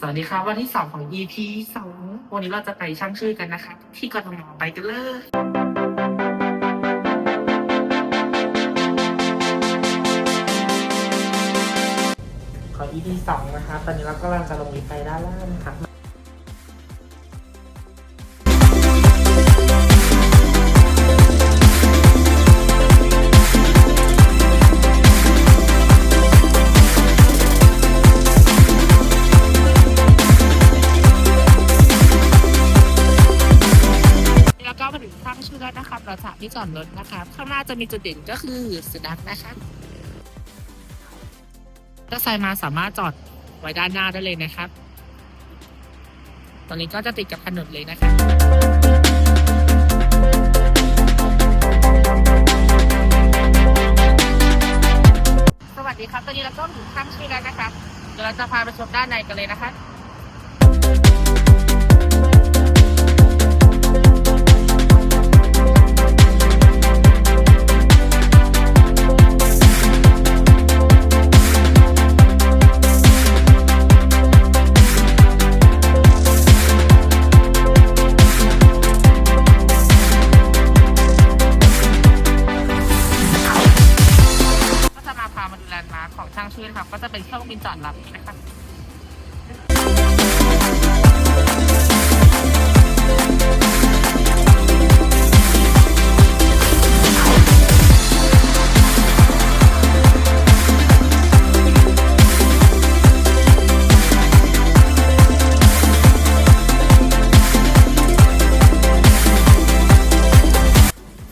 สวัสดีครับวันที่สองของ EP สองวันนี้เราจะไปช่างชื่อกันนะคะ ที่กทมไปกันเลยขอ EP สองนะคะ ตอนนี้เรากำลังจะลงลิฟต์ไปด้านล่างนะคะแที่จอดรถนะครับข้างหน้าจะมีจุดเด่นก็คือสุนัขนะครับถ้าใครมาสามารถจอดไว้ด้านหน้าได้เลยนะครับตอนนี้ก็จะติดกับถนนเลยนะครับสวัสดีครับตอนนี้เราก็ถึงข้างชื่อแล้วนะครับ เดี๋ยวเราจะพาไปชมด้านในกันเลยนะครั ครับก็จะเป็นเครื่องบินจอดรับนะครับ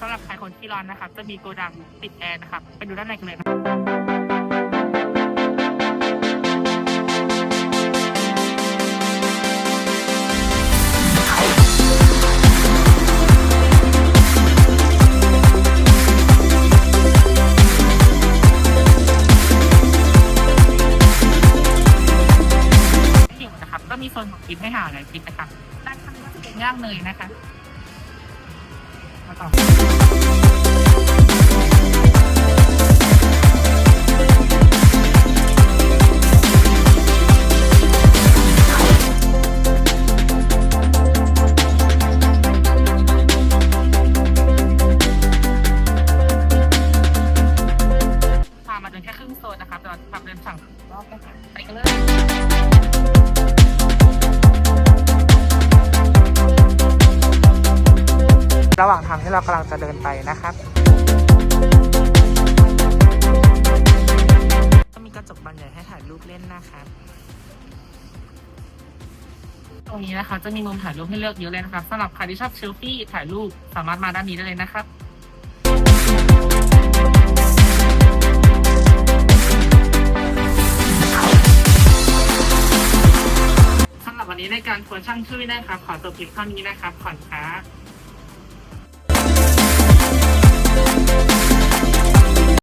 สำหรับใครคนที่ร้อนนะครับจะมีโกดังติดแอร์นะครับไปดูด้านในกันเลยนะ ก็มีโซนของกินให้หาอะไรกินนะครับด้านข้างก็จะเป็นย่างเนยนะคะมาต่อพามาเดินแค่ครึ่งโซนนะครับแต่เราจะพาเดินฝั่งรอบนะคะไปกันเลย ว่างทางที่เรากำลังจะเดินไปนะครับก็มีกระจกบานใหญ่ให้ถ่ายรูปเล่นนะครับตรงนี้นะคะจะมีมุมถ่ายรูปให้เลือกเยอะเลยนะครับสำหรับใครที่ชอบเซลฟี่ถ่ายรูปสามารถมาด้านนี้ได้เลยนะครับสำหรับวันนี้ในการควรช่างช่วยนะครับ ขอจบคลิปเท่านี้นะครับขอนครับ